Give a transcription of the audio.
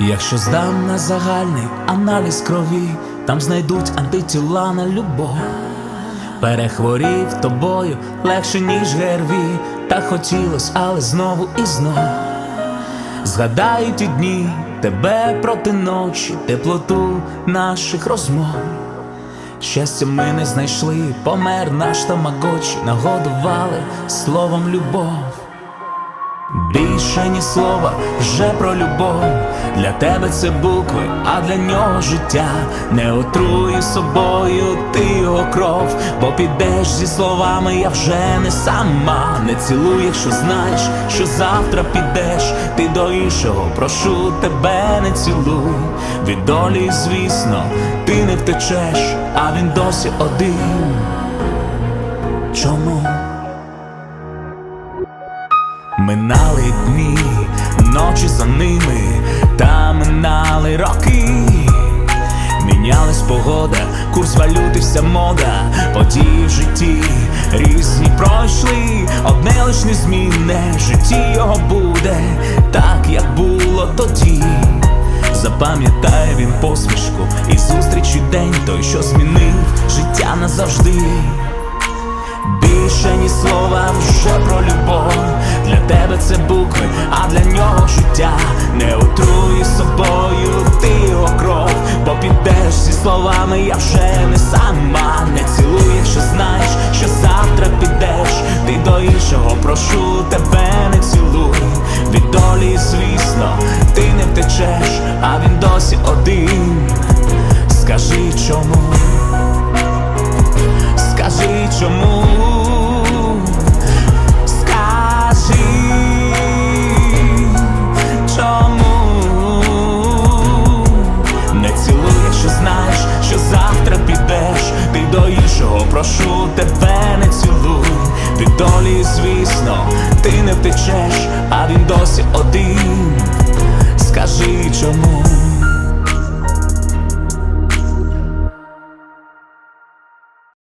Якщо здам на загальний аналіз крові, там знайдуть антитіла на любов. Перехворів тобою легше, ніж ГРВІ, та хотілось, але знову і знов. Згадаю ті дні, тебе проти ночі, теплоту наших розмов. Щастя ми не знайшли, помер наш тамагочі, нагодували словом любов. Більше ні слова вже про любов. Для тебе це букви, а для нього життя. Не отруй собою ти його кров, бо підеш зі словами, я вже не сама. Не цілуй, якщо знаєш, що завтра підеш. Ти до іншого, прошу тебе, не цілуй. Від долі, звісно, ти не втечеш, а він досі один. Чому? Минали дні, ночі за ними, та минали роки. Мінялась погода, курс валюти, вся мода, події в житті різні пройшли, одне лиш незмінне, житті його буде, так як було тоді. Запам'ятає він посмішку і зустрічі день той, що змінив життя назавжди. Більше ні слова життя. Не отруй собою ти його кров, бо підеш зі словами, я вже не сама. Не цілуй, якщо знаєш, що завтра підеш. Ти до іншого, прошу тебе, не цілуй. Від долі, звісно, ти не втечеш, а він досі один. Скажи чому? Скажи чому серці один, скажи чому.